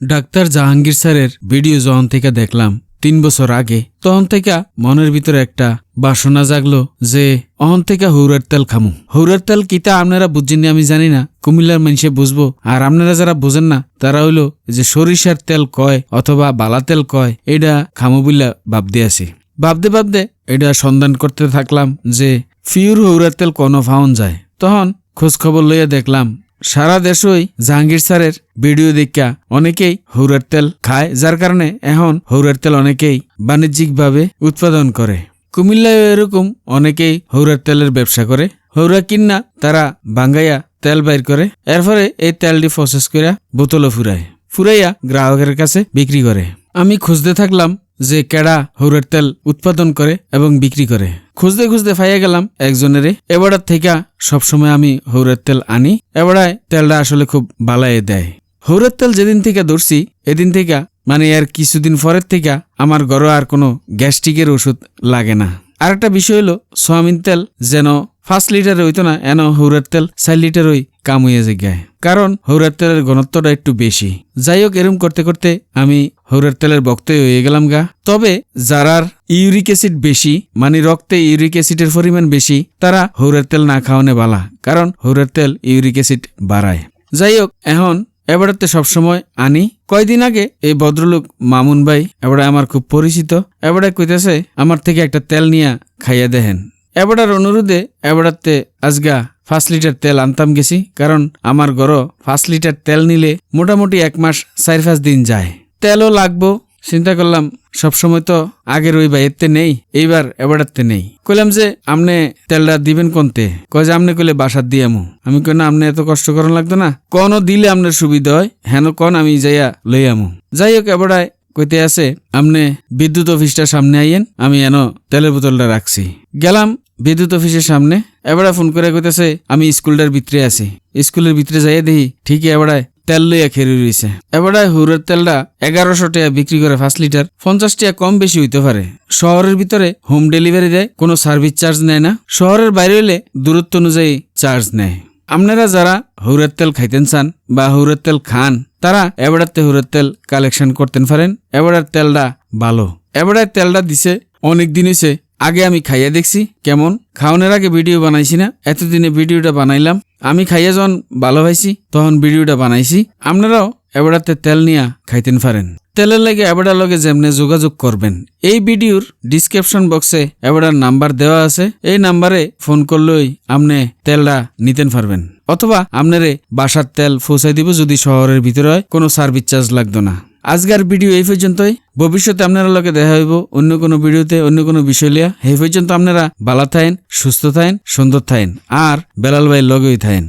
Doctor Jahangir স্যারের video যখন থেকে দেখলাম, তিন বছর আগে, তখন থেকে মনের ভিতরে একটা বাসনা জাগলো যে, অহন থেকে হৌরের তেল খামু। হৌরের তেল কিতা আপনারা বুঝছেননি আমি জানি না। কুমিল্লার মানুষে বুঝব। আর আপনারা যারা বোঝেন না, তারা হইল যে সরিষার তেল কয় অথবা বালা তেল কয়, এটা খামু বইলা ভাবতে আছি ভাবতে ভাবতে এটা সন্ধান করতে থাকলাম যে, ফিউর হৌরের তেল কোন ফাউন যায়। তখন খোঁজ খবর লইয়া দেখলাম সারা দেশই জাহাঙ্গীর স্যারের ভিডিও দেখা। অনেকেই হৌরের তেল খায়, যার কারণে এখন হৌরের তেল অনেকেই বাণিজ্যিকভাবে উৎপাদন করে। কুমিল্লায় এরকম অনেকেই হৌরের তেলের ব্যবসা করে। হৌরা কিন্না তারা বাঙ্গাইয়া তেল বাইর করে এরপরে এই তেলটি প্রসেস করে বোতলে ফুরায়। ফুরাইয়া গ্রাহকের কাছে বিক্রি করে। আমি খুঁজতে থাকলাম যে কেডা হৌরের তেল উৎপাদন করে এবং বিক্রি করে। খুঁজতে খুঁজতে ফাইয়া গেলাম একজনেরে। এবারার থেকে সবসময় আমি হৌরের তেল আনি। এবারায় তেলটা আসলে খুব বালায়ে দেয়। হৌরের তেল যেদিন থেকে ধরছি, এদিন থেকে মানে এর কিছুদিন পরের থেকে আমার ঘরে আর কোনো গ্যাস্ট্রিকের ওষুধ লাগে না। আর একটা বিষয় হলো, সোয়াবিন তেল যেন পাঁচ লিটার হইতো না, এন হৌরের তেল, চার লিটার ওই কাম হইয়া কারণ হৌরের তেলের ঘনত্বটা একটু বেশি। যাই হোক, এরম করতে করতে আমি হৌরের তেলের বক্তই হয়ে গেলাম গা। তবে যারার ইউরিক অ্যাসিড বেশি মানে রক্তে ইউরিক অ্যাসিডের পরিমাণ বেশি, তারা হৌরের তেল না খাওয়ানে বালা, কারণ হৌরের তেল ইউরিক অ্যাসিড বাড়ায়। যাই হোক, এখন এবারতে সবসময় আনি। কয়দিন আগে এই ভদ্রলোক মামুন ভাই, এবারে আমার খুব পরিচিত, এবারে কইতেছে, আমার থেকে একটা তেল নিয়া খাইয়া দেখেন। এবারের অনুরোধে এবারাতে আজগা পাঁচ লিটার তেল আনতাম গেছি, কারণ আমার গড় পাঁচ লিটার তেল নিলে মোটামুটি এক মাস চার পাঁচ দিন যায়। তেলও লাগবো, চিন্তা করলাম সবসময় তো আগের ওই বাইয়েরতে নেই, এইবার এবারতে নেই। কইলাম যে, আমনে তেলটা দিবেন কোনতে? কয় যে, আমনে কইলে বাসার দিয়ে আমু। আমি কই না, আমনে এত কষ্ট করার লাগতো না। কনও দিলে আপনার সুবিধা হয়, হেন কন আমি যাইয়া লই আমু। যাই হোক এবারায় কইতে আছে, আমনে বিদ্যুৎ অফিসটার সামনে আইয়েন, আমি এন তেলের বোতলটা রাখছি। গেলাম বিদ্যুৎ অফিসের সামনে, এবারে ফোন করে কইতেছে, আমি স্কুলটার ভিতরে আছি। স্কুলের ভিতরে যাইয়া দেখি ঠিকই এবারে তেল লইয়া খেরি রইছে। এবারে হুরের তেলটা এগারোশো টাকা বিক্রি করে পাঁচ লিটার, পঞ্চাশ টাকা কম বেশি হইতে পারে। শহরের ভিতরে হোম ডেলিভারি দেয়, কোনো সার্ভিস চার্জ নেয় না। শহরের বাইরে হইলে দূরত্ব অনুযায়ী চার্জ নেয়। আপনারা যারা হৌরের তেল খাইতেন চান বা হৌরের তেল খান তারা এবারের তেহুরের তেল কালেকশন করতেন পারেন। এবারের তেলটা ভালো। এবারের তেলটা দিছে, অনেক দিন হয়েছে আগে আমি খাইয়া দেখছি, কেমন? খাওয়ানোর আগে ভিডিও বানাইছি না, এতদিনে ভিডিওটা বানাইলাম। আমি খাইয়া যখন ভালো পাইছি তখন ভিডিওটা বানাইছি। আপনারাও এবারাতে তেল নিয়া খাইতেন পারেন তেলের লাগে এবারার লগে যেমনে যোগাযোগ করবেন। এই ভিডিওর ডিসক্রিপশন বক্সে এবারার নাম্বার দেওয়া আছে। এই নাম্বারে ফোন করলেই আপনি তেলটা নিতেন পারবেন অথবা আপনারে বাসার তেল পৌঁছাই দিব যদি শহরের ভিতরে হয়, কোনো সার্ভিস চার্জ লাগতো না। আজকের ভিডিও এই পর্যন্তই। ভবিষ্যতে আপনারা লগে দেখা হইব অন্য কোনো ভিডিওতে, অন্য কোনো বিষয় লিয়া। এই পর্যন্ত আপনারা ভালো থাকেন, সুস্থ থাকেন, সুন্দর থাকেন, আর বেলাল ভাই লগেই থাকেন।